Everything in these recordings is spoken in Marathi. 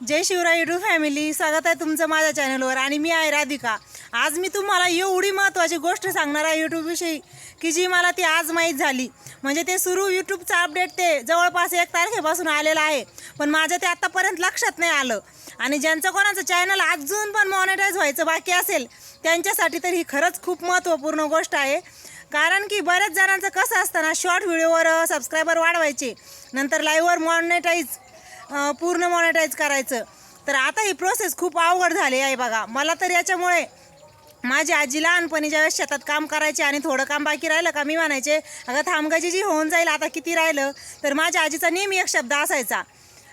जय शिवराय युट्यूब फॅमिली स्वागत आहे तुमचं माझ्या चॅनलवर आणि मी आहे राधिका. आज मी तुम्हाला एवढी महत्त्वाची गोष्ट सांगणार आहे यूट्यूबविषयी की जी मला ती आज माहीत झाली. म्हणजे ते सुरू यूट्यूबचं अपडेट ते जवळपास एक तारखेपासून आलेलं आहे. पण माझ्या ते आत्तापर्यंत लक्षात नाही आलं. आणि ज्यांचं कोणाचं चॅनल अजून पण मॉनिटाईज व्हायचं बाकी असेल त्यांच्यासाठी तर ही खरंच खूप महत्त्वपूर्ण गोष्ट आहे. कारण की बऱ्याच जणांचं कसं असतं ना शॉर्ट व्हिडिओवर सबस्क्रायबर वाढवायचे. नंतर लाईव्हवर मॉनिटाईज पूर्ण मॉनिटाईज करायचं. तर आता ही प्रोसेस खूप अवघड झाली आहे बघा. मला तर याच्यामुळे माझी आजी लहानपणी ज्यावेळेस शेतात काम करायचे आणि थोडं काम बाकी राहिलं का मी म्हणायचे अगं थांबगाची जी होऊन जाईल आता किती राहिलं? तर माझ्या आजीचा नेहमी एक शब्द असायचा.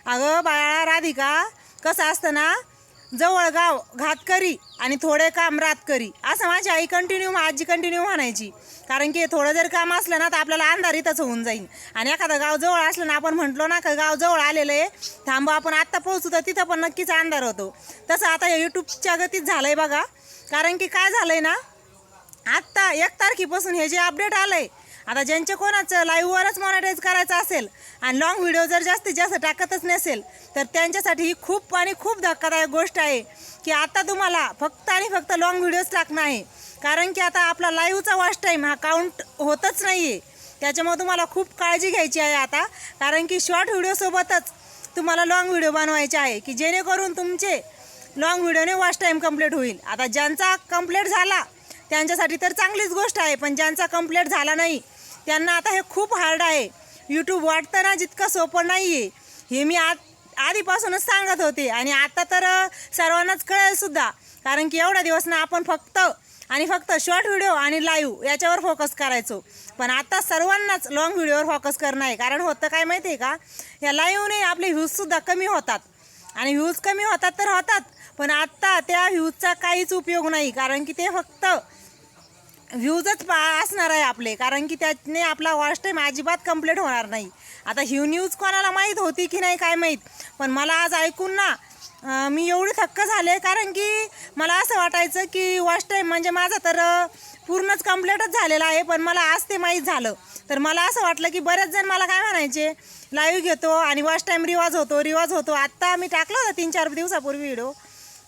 अगं बाळा राधिका कसं असतं ना जवळ गाव घातकरी आणि थोडे काम रात करी. असं माझी आई कंटिन्यू आजी कंटिन्यू म्हणायची. कारण की थोडं जर काम असलं ना तर आपल्याला अंधार इथंच होऊन जाईल आणि एखादं गाव जवळ असलं ना आपण म्हटलो ना का गाव जवळ आलेलं आहे. थांबू आपण आत्ता पोहोचू तर तिथं पण नक्कीच अंधार होतो. तसं आता यूट्यूबच्या गतीत झालं आहे बघा. कारण की काय झालं आहे ना आत्ता एक तारखेपासून हे जे अपडेट आलं आहे आता ज्यांच्या कोणाचं लाईव्हवरच मॉनिटाईज करायचं असेल आणि लॉंग व्हिडिओ जर जास्तीत जास्त टाकतच नसेल तर त्यांच्यासाठी ही खूप आणि खूप धक्कादायक गोष्ट आहे की आता तुम्हाला फक्त आणि फक्त लॉंग व्हिडिओज टाकणं आहे. कारण की आता आपला लाईव्हचा वॉच टाईम हा काउंट होतच नाही आहे त्याच्यामुळे तुम्हाला खूप काळजी घ्यायची आहे आता. कारण की शॉर्ट व्हिडिओसोबतच तुम्हाला लॉंग व्हिडिओ बनवायचे आहे की जेणेकरून तुमचे लॉंग व्हिडिओने वॉच टाईम कंप्लीट होईल. आता ज्यांचा कंप्लीट झाला त्यांच्यासाठी तर चांगलीच गोष्ट आहे पण ज्यांचा कंप्लीट झाला नाही त्यांना आता हे खूप हार्ड आहे. यूट्यूब वाटताना जितकं सोपं नाही आहे हे मी आत आधीपासूनच सांगत होते. आणि आता तर सर्वांनाच कळेलसुद्धा कारण की एवढा दिवस ना आपण फक्त आणि फक्त शॉर्ट व्हिडिओ आणि लाईव्ह याच्यावर फोकस करायचो. पण आता सर्वांनाच लॉंग व्हिडिओवर फोकस करणं आहे. कारण होतं काय माहिती आहे का? या लाईव्हने आपले व्ह्यूजसुद्धा कमी होतात. आणि व्ह्यूज कमी होतात तर होतात. पण आत्ता त्या व्ह्यूजचा काहीच उपयोग नाही. कारण की ते फक्त व्ह्यूजच पा असणार आहे आपले कारण की त्याने आपला वॉच टाईम अजिबात कंप्लीट होणार नाही. आता ही न्यूज कोणाला माहीत होती की नाही काय माहीत पण मला आज ऐकून ना मी एवढी थक्क झाले कारण की मला असं वाटायचं की वॉच टाईम म्हणजे माझा तर पूर्णच कम्प्लीटच झालेला आहे पण मला आज ते माहीत झालं. तर मला असं वाटलं की बरेच जण मला काय म्हणायचे लाईव्ह घेतो आणि वॉच टाईम रिवाज होतो रिवाज होतो. आत्ता मी टाकला होता तीन चार दिवसापूर्वी व्हिडिओ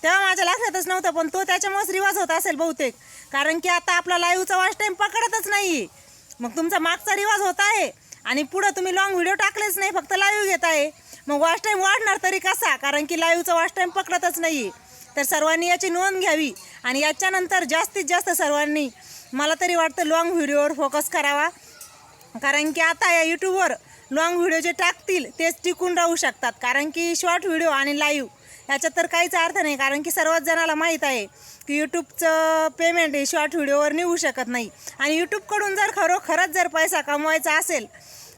तेव्हा माझ्या लक्षातच नव्हतं पण तो त्याच्यामुळेच रिवाज होत असेल बहुतेक. कारण की आता आपला लाईव्हचा वॉच टाईम पकडतच नाही. मग तुमचा मागचा रिवाज होत आहे. आणि पुढं तुम्ही लॉंग व्हिडिओ टाकलेच नाही फक्त लाईव्ह घेत आहे. मग वॉच टाईम वाढणार तरी कसा? कारण की लाईव्हचा वॉच टाईम पकडतच नाही. तर सर्वांनी याची नोंद घ्यावी. आणि याच्यानंतर जास्तीत जास्त सर्वांनी मला तरी वाटतं लॉंग व्हिडिओवर फोकस करावा. कारण की आता या यूट्यूबवर लॉंग व्हिडिओ जे टाकतील तेच टिकून राहू शकतात. कारण की शॉर्ट व्हिडिओ आणि लाईव्ह याच्यात तर काहीच अर्थ नाही कारण की सर्वच जणाला माहीत आहे की यूट्यूबचं पेमेंट हे शॉर्ट व्हिडिओवर निघू शकत नाही. आणि यूट्यूबकडून जर खरोखरच जर पैसा कमवायचा असेल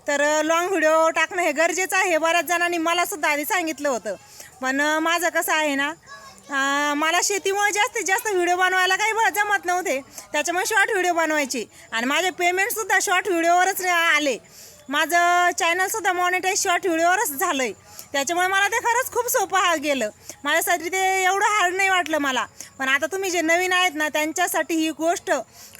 तर लॉंग व्हिडिओ टाकणं हे गरजेचं आहे. बऱ्याच जणांनी मलासुद्धा आधी सांगितलं होतं. पण माझं कसं आहे ना मला शेतीमुळे जास्तीत जास्त व्हिडिओ बनवायला काही बरं जमत नव्हते. त्याच्यामुळे शॉर्ट व्हिडिओ बनवायचे. आणि माझे पेमेंटसुद्धा शॉर्ट व्हिडिओवरच आले. माझं चॅनलसुद्धा मॉनिटाईज शॉर्ट व्हिडिओवरच झालं आहे त्याच्यामुळे मला ते खरंच खूप सोपं हा गेलं. माझ्यासाठी ते एवढं हार्ड नाही वाटलं मला. पण आता तुम्ही जे नवीन आहेत ना त्यांच्यासाठी ही गोष्ट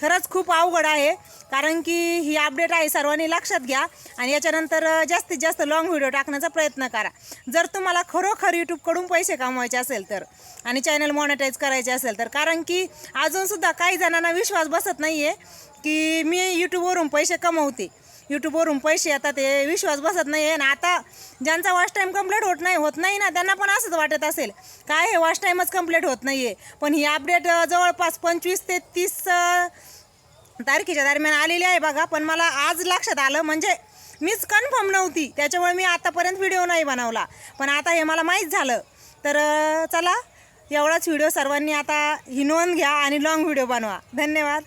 खरंच खूप अवघड आहे. कारण की ही अपडेट आहे सर्वांनी लक्षात घ्या. आणि याच्यानंतर जास्तीत जास्त लॉंग व्हिडिओ टाकण्याचा प्रयत्न करा. जर तुम्हाला खरोखर यूट्यूबकडून पैसे कमवायचे असेल तर आणि चॅनल मॉनिटाईज करायचे असेल तर. कारण की अजूनसुद्धा काही जणांना विश्वास बसत नाही आहे की मी यूट्यूबवरून पैसे कमवते. यूट्यूबवरून पैसे येतात ते विश्वास बसत नाही आहे आणि आता ज्यांचा वॉच टाईम कंप्लीट होत नाही होत नाही ना त्यांना पण असंच वाटत असेल काय हे वॉच टाईमच कंप्लीट होत नाही आहे पण ही अपडेट जवळपास पंचवीस ते तीस तारखेच्या दरम्यान आलेली आहे बघा. पण मला आज लक्षात आलं म्हणजे मीच कन्फर्म नव्हती. त्याच्यामुळे मी आतापर्यंत व्हिडिओ नाही बनवला. पण आता हे मला माहीत झालं. तर चला एवढाच व्हिडिओ सर्वांनी आता ही नोंद घ्या आणि लॉंग व्हिडिओ बनवा. धन्यवाद.